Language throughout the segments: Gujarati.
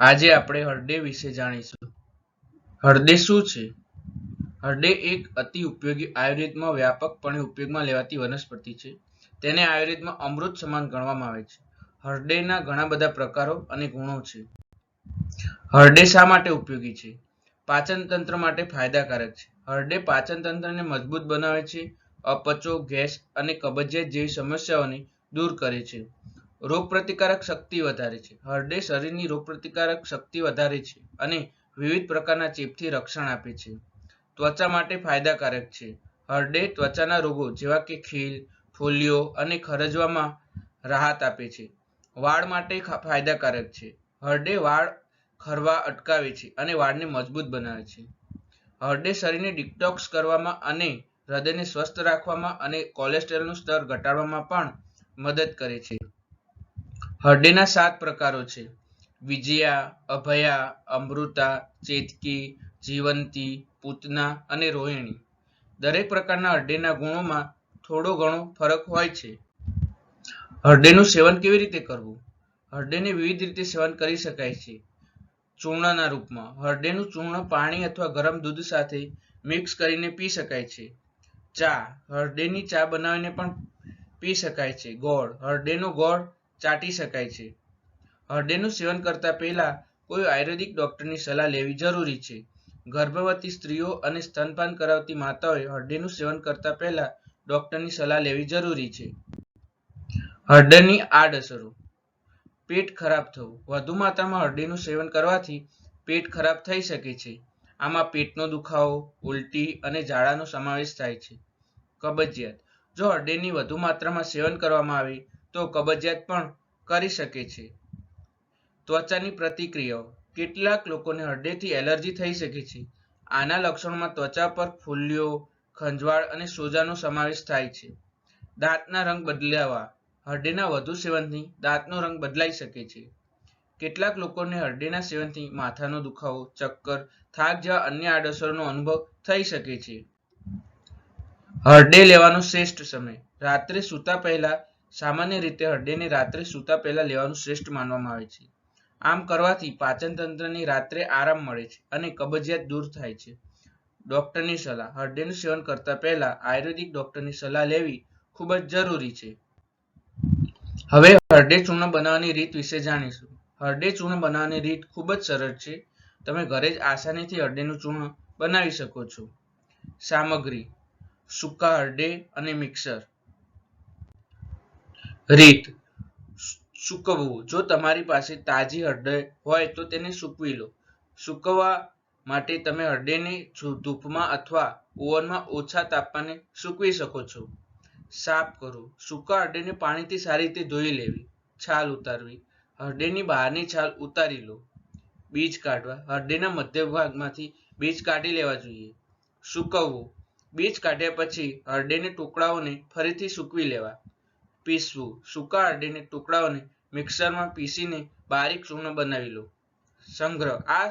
આજે આપણે હરડે વિશે જાણીશું. હરડે શું છે? હરડે એક અતિ ઉપયોગી આયુર્વેદમાં વ્યાપકપણે ઉપયોગમાં લેવાતી વનસ્પતિ છે. તેને આયુર્વેદમાં અમૃત સમાન ગણવામાં આવે છે. હરડેના ઘણા બધા પ્રકારો અને ગુણો છે. હરડે શા માટે ઉપયોગી છે? પાચન તંત્ર માટે ફાયદાકારક છે. હરડે પાચન તંત્રને મજબૂત બનાવે છે, અપચો, ગેસ અને કબજિયાત જેવી સમસ્યાઓને દૂર કરે છે. રોગપ્રતિકારક શક્તિ વધારે છે. હરડે શરીરની રોગપ્રતિકારક શક્તિ વધારે છે અને વિવિધ પ્રકારના ચેપથી રક્ષણ આપે છે. ત્વચા માટે ફાયદાકારક છે. હરડે ત્વચાના રોગો જેવા કે ખીલ ફોલ્લીઓ અને ખરજવામાં રાહત આપે છે. વાળ માટે ફાયદાકારક છે. હરડે વાળ ખરવા અટકાવે છે અને વાળને મજબૂત બનાવે છે. હરડે શરીરને ડિટોક્સ કરવામાં અને હૃદયને સ્વસ્થ રાખવામાં અને કોલેસ્ટ્રોલનું સ્તર ઘટાડવામાં પણ મદદ કરે છે. હરડેના સાત પ્રકારો છે. વિજયા, અભયા, અમૃતા, ચેતકી, જીવંતી, પૂતના અને રોહિણી. દરેક પ્રકારના હરડેના ગુણોમાં થોડો ઘણો ફરક હોય છે. હરડેનું સેવન કેવી રીતે કરવું? હરડેને વિવિધ રીતે સેવન કરી શકાય છે. ચૂર્ણના રૂપમાં હરડેનું ચૂર્ણ પાણી અથવા ગરમ દૂધ સાથે મિક્સ કરીને પી શકાય છે. ચા હરડેની ચા બનાવીને પણ પી શકાય છે. ગોળ હરડેનો ગોળ ચાટી શકાય છે. હરડેનું સેવન કરતા પહેલા કોઈ આયુર્વેદિક ડોક્ટરની સલાહ લેવી જરૂરી છે. ગર્ભવતી સ્ત્રીઓ અને સ્તનપાન કરાવતી માતાઓએ હરડેનું સેવન કરતા પહેલા ડોક્ટરની સલાહ લેવી જરૂરી છે. હળદરની આડઅસરો. પેટ ખરાબ થવું. વધુ માત્રામાં હળદીનું સેવન કરવાથી પેટ ખરાબ થઈ શકે છે. આમાં પેટનો દુખાવો, ઉલટી અને ઝાડાનો સમાવેશ થાય છે. કબજિયાત. જો હરડેની વધુ માત્રામાં સેવન કરવામાં આવે તો કબજિયાત પણ કરી શકે છે. ત્વચાની પ્રતિક્રિયાઓ. કેટલાક લોકોને હૃદયથી એલર્જી થઈ શકે છે. આના લક્ષણોમાં ત્વચા પર ફૂલ્યો ખંજવાળ અને સોજાનો સમાવેશ થાય છે. દાંતના રંગ બદલાવા. હૃદયના વધુ સેવનથી દાંતનો રંગ બદલાઈ શકે છે. કેટલાક લોકોને હૃદયના સેવનથી માથાનો દુખાવો, ચક્કર, થાક જેવા અન્ય આડઅસરનો અનુભવ થઈ શકે છે. હૃદય લેવાનો શ્રેષ્ઠ સમય. રાત્રે સૂતા પહેલા સામાન્ય રીતે હરડેને રાત્રે સૂતા પહેલા લેવાનું શ્રેષ્ઠ માનવામાં આવે છે. આમ કરવાથી પાચન તંત્રને રાત્રે આરામ મળે છે અને કબજિયાત દૂર થાય છે. ડોક્ટરની સલાહ. હરડેનું સેવન કરતા પહેલા આયુર્વેદિક ડોક્ટરની સલાહ લેવી ખૂબ જ જરૂરી છે. હવે હરડે ચૂર્ણ બનાવવાની રીત વિશે જાણીશું. હરડે ચૂર્ણ બનાવવાની રીત ખૂબ જ સરળ છે. તમે ઘરે જ આસાનીથી હરડેનું ચૂર્ણ બનાવી શકો છો. સામગ્રી. સૂકા હરડે અને મિક્સર. રીત સૂકવવું. જો તમારી પાસે તાજી હરડે હોય તો તેને સૂકવી લો. સૂકવવા માટે તમે હરડેને ધૂપમાં અથવા ઓવનમાં ઓછા તાપમાને સૂકવી શકો છો. સાફ કરો. સૂકા હરડેને પાણીથી સારી રીતે ધોઈ લેવી. છાલ ઉતારવી. હરડેની બહારની છાલ ઉતારી લો. બીજ કાઢવા. હરડેના મધ્ય ભાગમાંથી બીજ કાઢી લેવા જોઈએ. સૂકવવું. બીજ કાઢ્યા પછી હરડેને ટુકડાઓને ફરીથી સૂકવી લેવા. પીસવું. સૂકા હરડેને ટુકડાઓને મિક્સરમાં પીસીને બારીક ચૂર્ણ બનાવી લો. સંગ્રહ. આ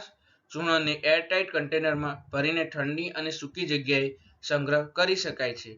ચૂર્ણને એરટાઇટ કન્ટેનરમાં ભરીને ઠંડી અને સૂકી જગ્યાએ સંગ્રહ કરી શકાય છે.